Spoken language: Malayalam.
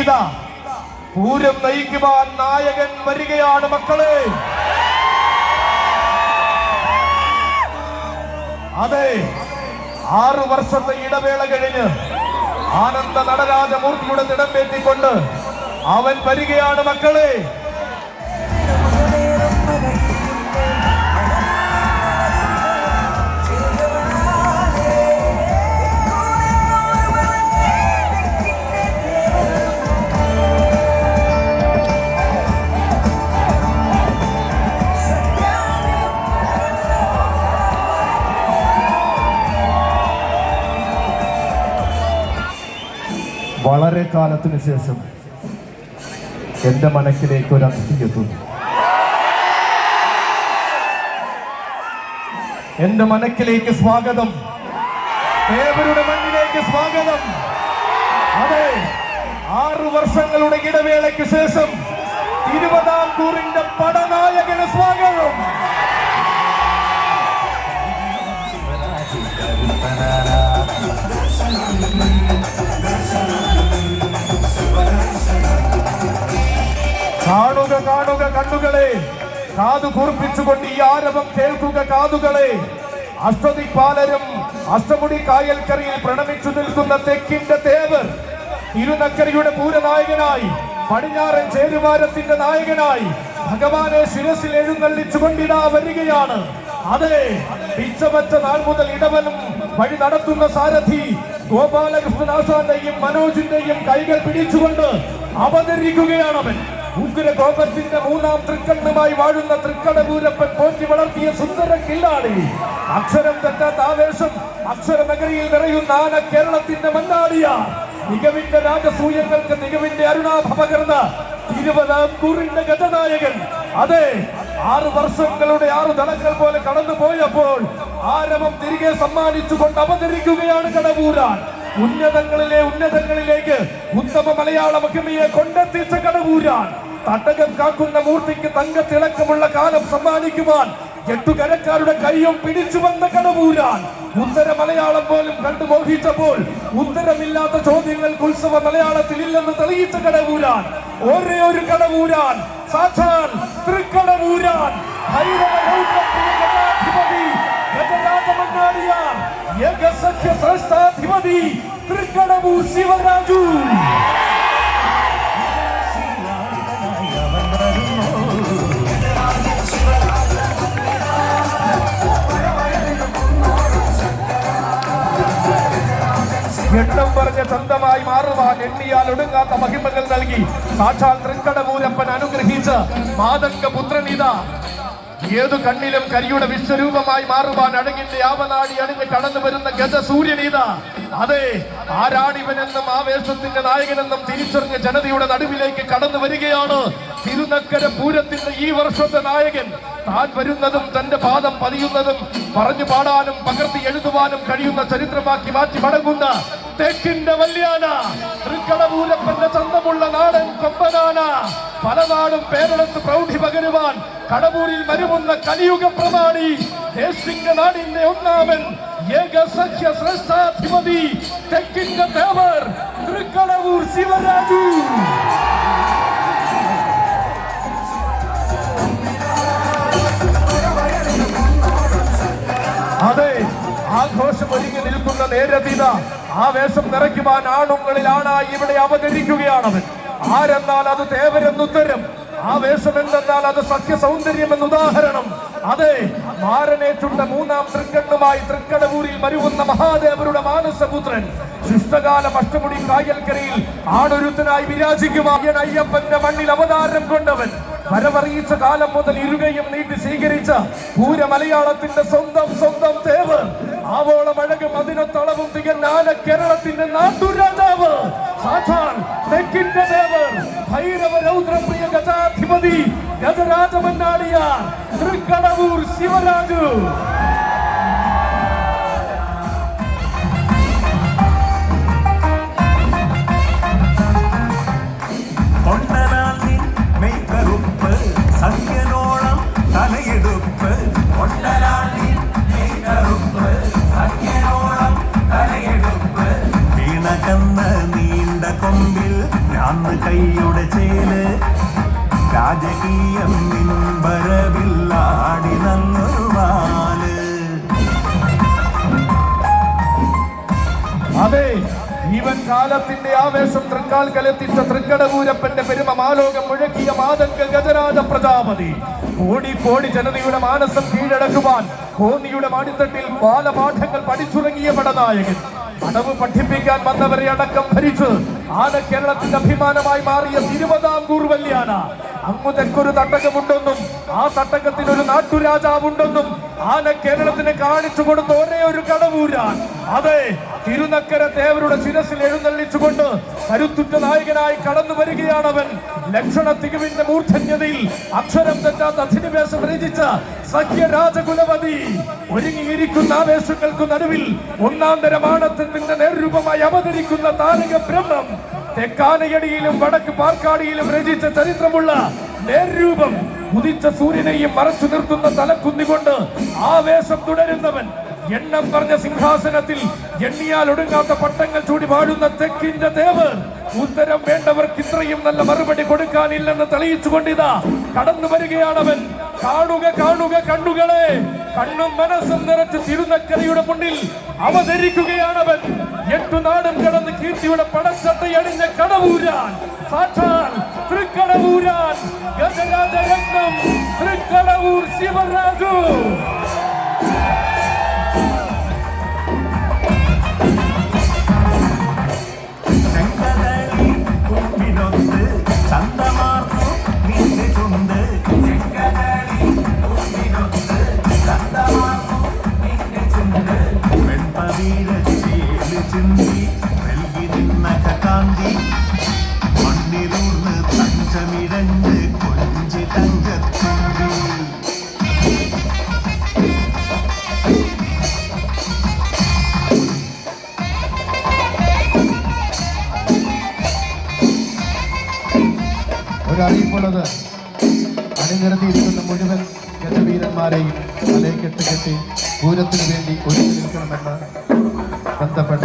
ഇതാ പൂരം നയിക്കുവാൻ നായകൻ വരികയാണ് മക്കളെ. അതെ ആറു വർഷത്തെ ഇടവേള കഴിഞ്ഞ് ആനന്ദ നടരാജമൂർത്തിയുടെ തിടമ്പേറ്റിക്കൊണ്ട് അവൻ വരികയാണ് മക്കളെ. വളരെ കാലത്തിന് ശേഷം എന്റെ മനക്കിലേക്ക് ഒരു അതിഥി എത്തുന്നു. എന്റെ മനക്കിലേക്ക് സ്വാഗതം. ദേവരുടെ മണ്ണിലേക്ക് സ്വാഗതം. അതെ ആറു വർഷങ്ങളുടെ ഇടവേളയ്ക്ക് ശേഷം ഇരുപതാം കൂറിന്റെ പടനായകന് സ്വാഗതം. കാണുക കണ്ണുകളെ. കാതു കൂർപ്പിച്ചുകൊണ്ട് ഈ ആരവം കേൾക്കുക കാതുകളെ. അഷ്ടദിക്പാലരും അഷ്ടമുടി കായൽക്കരയിൽ പ്രണമിച്ചു നിൽക്കുന്ന തെക്കിന്റെ തേവർ ഇരുനക്കരയുടെ പൂരനായകനായി പടിഞ്ഞാറൻ ചേരുവാരത്തിന്റെ നായകനായി ഭഗവാനെ ശിരസിൽ എഴുന്നള്ളിച്ചുകൊണ്ടിടാ വരികയാണ്. അതെ പിച്ചവച്ച നാൾ മുതൽ ഇടവനും വഴി നടത്തുന്ന സാരഥി ഗോപാലകൃഷ്ണദാസാന്റെയും മനോജിന്റെയും കൈകൾ പിടിച്ചുകൊണ്ട് അവതരിക്കുകയാണവൻ. ഉഗ്ര കോപത്തിന്റെ മൂന്നാം തൃക്കണ്ണുമായി വാഴുന്ന തൃക്കടപൂരപ്പൻ പോറ്റി വളർത്തിയ സുന്ദര കില്ലാടി. അക്ഷരം തെറ്റാത്ത ആവേശം അക്ഷര നഗരിയിൽ നിറയുന്ന ആന കേരളത്തിന്റെ മണ്ണാടിയ. മികവിന്റെ രാജസൂയങ്ങൾക്ക് മികവിന്റെ അരുണാഭ പകർന്ന തിരുവനന്തപുരിന്റെ ഗതനായകൻ അതെ ആറു വർഷങ്ങളുടെ ആറു തലങ്ങൾ പോലെ കടന്നു പോയപ്പോൾ ആരവം തിരികെ സമ്മാനിച്ചുകൊണ്ട് അവതരിക്കുകയാണ് കടപൂരാൻ. ഉന്നതങ്ങളിലെ ഉന്നതങ്ങളിലേക്ക് ഉത്തമ മലയാള മഹിമയെ കൊണ്ടെത്തിച്ച കടവൂരാൻ തട്ടകം കാക്കുന്ന മൂർത്തിക്ക് തങ്ക തങ്കത്തിളക്കമുള്ള കാലം സമ്മാനിക്കുവാൻ എട്ടുകരക്കാരുടെ കൈയും പിടിച്ചു വന്ന കടവൂരാൻ ഉത്തര മലയാളം പോലും കണ്ടു മോഹിച്ചപ്പോൾ ഉത്തരമില്ലാത്ത ചോദ്യങ്ങൾക്ക് ഉത്സവ മലയാളത്തിൽ ഇല്ലെന്ന് തെളിയിച്ച കടവൂരാൻ ഒരേ ഒരു കടവൂരാൻ സാക്ഷാൽ തൃക്കടവൂർ ശിവരാജു. എണ്ണം പറഞ്ഞ ചന്തമായി മാറുവാൻ എണ്ണിയാൽ ഒടുങ്ങാത്ത മഹിമകൾ നൽകി. സാക്ഷാൽ തൃക്കടമൂരപ്പൻ അനുഗ്രഹിച്ച് മാതങ്ക പുത്രനിത ഏതു കണ്ണിലും കരിയുടെ വിശ്വരൂപമായി മാറുവാൻ അഴകിന്റെ ആവനാടി അണിഞ്ഞ് കടന്നു വരുന്ന ഗജസൂര്യനീത അതെ ആരാണിവനെന്നും ആവേശത്തിന്റെ നായകനെന്നും തിരിച്ചറിഞ്ഞ ജനതയുടെ നടുവിലേക്ക് കടന്നു വരികയാണ് തിരുനക്കര പൂരത്തിന്റെ ഈ വർഷത്തെ നായകൻ. താൻ വരുന്നതും തന്റെ പാദം പതിയുന്നതും പറഞ്ഞു പാടാനും പകർത്തി എഴുതുവാനും കഴിയുന്ന ചരിത്രമാക്കി മാറ്റി മടങ്ങുന്ന തെക്കിന്റെ വല്യാന തൃക്കടപൂരപ്പന്റെ ചന്തമുള്ള നാടൻ കൊമ്പനാന. പല നാടും പേരെടുത്ത് പ്രൗഢി പകരുവാൻ കടവൂരിൽ വരുമുന്ന കലിയുഗ പ്രമാണി ദേശിംഗ നാടിന്റെ ഒന്നാമൻ ഏക സഖ്യ ശ്രേഷ്ഠാധിപതി തെക്കിന്റെ തേവർ തൃക്കടവൂർ ശിവരാജു. ആഘോഷം ഒരുങ്ങി നിൽക്കുന്ന നേരതീത ആവേശം നിറയ്ക്കുവാൻ ആണുങ്ങളിലാണ് ഇവിടെ അവതരിക്കുകയാണവൻ. ആരെന്നാൽ അത് തേവരെന്നുത്തരം ആവേശം എന്തെന്നാൽ അത് സത്യസൗന്ദര്യം എന്ന് ഉദാഹരണം. അതെ മാരനേറ്റുണ്ട മൂന്നാം തൃക്കണ്ണുമായി തൃക്കടവൂരിൽ മരുവുന്ന മഹാദേവരുടെ മാനസപുത്രൻ ശിഷ്ടകാല അഷ്ടമുടി കായൽക്കരയിൽ ആടൊരുത്തനായി വിരാജിക്കുവാൻ അയ്യപ്പന്റെ മണ്ണിൽ അവതാരം കൊണ്ടവൻ. വരവറിയിച്ച കാലം മുതൽ ഇരുകയും നീട്ടി സ്വീകരിച്ച പൂര മലയാളത്തിന്റെ സ്വന്തം സ്വന്തം തേവ്. ആവോളം അഴകും അതിനൊത്തളവും തികഞ്ഞാല കേരളത്തിന്റെ നാട്ടുരാജാവ്. സാക്ഷാൽ തെക്കിന്റെ ദേവർ ഭൈരവ രൗദ്രപ്രിയ ഗജാധിപതി ஸ்ரீமதி கஜராஜ மன்னாடியார் திருக்கடவுர் சிவராஜு. கொண்டனாலின் மெய்கருப்பு சத்தியனோளம் தலையெடுப்பு. கொண்டனாலின் மெய்கருப்பு சத்தியனோளம் தலையெடுப்பு. வீணகந்த நீண்ட கொம்பில் நான் கையுடைச்சே രാജകീയം വരവില്ലാടി നല്ലൊരു വാൽ അതെ ഇവൻ കാലത്തിന്റെ ആവേശം തൃക്കാൽക്കലെത്തിച്ച തൃക്കടപൂരപ്പന്റെ പെരുമ മാലോകം മുഴക്കിയ മാതങ്ക ഗജരാജ പ്രജാപതി. കോടി കോടി ജനതയുടെ മാനസം കീഴടക്കുവാൻ കോന്നിയുടെ മാടിത്തട്ടിൽ ബാലപാഠങ്ങൾ പഠിച്ചുറങ്ങിയ പടനായകൻ അടവ് പഠിപ്പിക്കാൻ വന്നവരെ അടക്കം ഭരിച്ച് ആന കേരളത്തിന്റെ അഭിമാനമായി മാറിയ തിരുവിതാംകൂർ വല്യാന. അങ്ങു തെക്കൊരു തട്ടകമുണ്ടെന്നും ആ തട്ടകത്തിന് ഒരു നാട്ടുരാജാവുണ്ടെന്നും ആന കേരളത്തിന് കാണിച്ചു കൊടുത്ത ഒരേ ഒരു കടവൂരാൻ അതെ തിരുനക്കര ദേവരുടെ ശിരസിൽ എഴുന്നള്ളിച്ചുകൊണ്ട് കരുത്തുറ്റ നായകനായി കടന്നു അവൻ ലക്ഷണ തികവിന്റെ മൂർധന്യതയിൽ അക്ഷരം തെറ്റാത്ത അധിനിവേശം രചിച്ച സഖ്യരാജകുലപതി ഒരുങ്ങിയിരിക്കുന്ന ആവേശങ്ങൾക്കു നടുവിൽ ഒന്നാം തരമാണത്തിന്റെ നേർരൂപമായി അവതരിക്കുന്ന താരക ബ്രഹ്മം തെക്കാനയടിയിലും വടക്ക് പാർക്കാടിയിലും രചിച്ച ചരിത്രമുള്ള നേർരൂപം ഉദിച്ച സൂര്യനെയും മറച്ചു നിർത്തുന്ന തലക്കുന്നികൊണ്ട് ആവേശം തുടരുന്നവൻ. എണ്ണം പറഞ്ഞ സിംഹാസനത്തിൽ എണ്ണിയാൽ ഒടുങ്ങാത്ത പട്ടങ്ങൾ ചൂടി പാടുന്ന തെക്കിന്റെ ദേവർ ഉത്തരം വേണ്ടവർക്ക് ഇത്രയും നല്ല മറുപടി കൊടുക്കാനില്ലെന്ന് തെളിയിച്ചുകൊണ്ടിതാ. കടന്നു വരികയാണവൻ. കാണുക കാണുക കണ്ണുകളെ. കണ്ണും മനസ്സും നിറച്ച് തിരുനക്കരയുടെ മുന്നിൽ അവതരിക്കുകയാണവൻ. എട്ടു നാടും കടന്ന് കീർത്തിയുടെ പടച്ചട്ട അണിഞ്ഞ കടവൂരാൻ. സാക്ഷാൽ തൃക്കടവൂരാൻ. ഗജരാജരത്നം തൃക്കടവൂർ ശിവരാജു. ഒരറിയിപ്പുള്ളത് അണിനിരത്തിയിരിക്കുന്ന മുഴുവൻ ഗജവീരന്മാരെയും തലയെ കെട്ടുകെട്ടി പൂരത്തിനു വേണ്ടി ഒരുങ്ങി നിൽക്കണമെന്ന് ബന്ധപ്പെട്ട